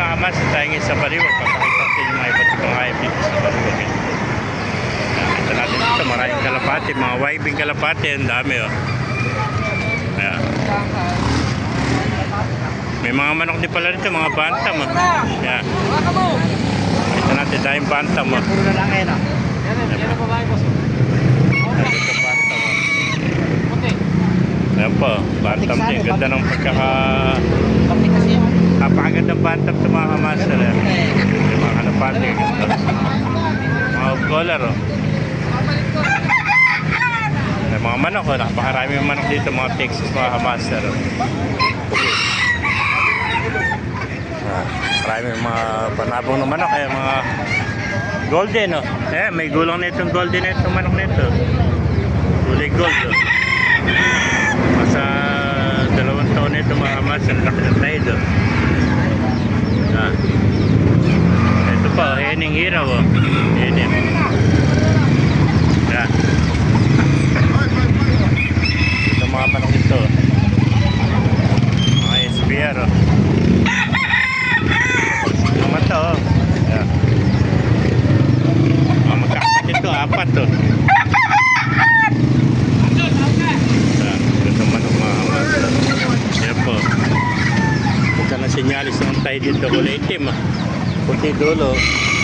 mga mas, tayo ngayon sa Baliwag. Papakita sa inyo mga iba't ibang hayop dito sa Baliwag. eh. Nakita natin dito, maraming kalapati, mga wiping kalapati, ang dami oh. Ayan. May mga manok din pala rito, mga bantam oh. Ayan. Ito natin tayong bantam oh. Puro na lang ngayon ah. Ayan po, bantam oh. Ayan po, bantam din. Ganda ng pagkaka... Napakagandang bantam sa mga kamaster. Eh. Yung mga kalapati. Ganda. Mga off-color oh. May mga manok oh. Napakarami yung manok dito. Mga Texas, mga kamaster oh. Ah, Marami yung mga panabong ng manok. Kaya mga golden oh. Eh, may gulang na itong golden na itong manok na ito. Kulay gold oh. Masa dalawang taon na ito mga kamaster. Laki ng tayo oh. Ah. Oh, hening hiraw oh. Hening. Yan. Ito mga manok ito. Mga SPR oh. Naman to oh. Yan. Mga to, apat to. Yan. Ito. Yan po. Ito na sinyalis ng tayo dito kulay itim. ah. Puti dulo. Yan.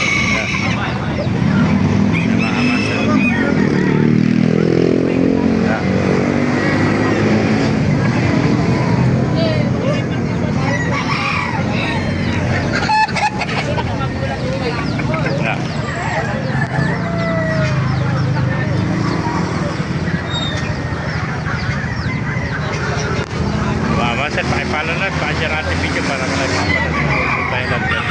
pakishare pakipalo na. At pakishare ating video para kalay mga panonood tayo lang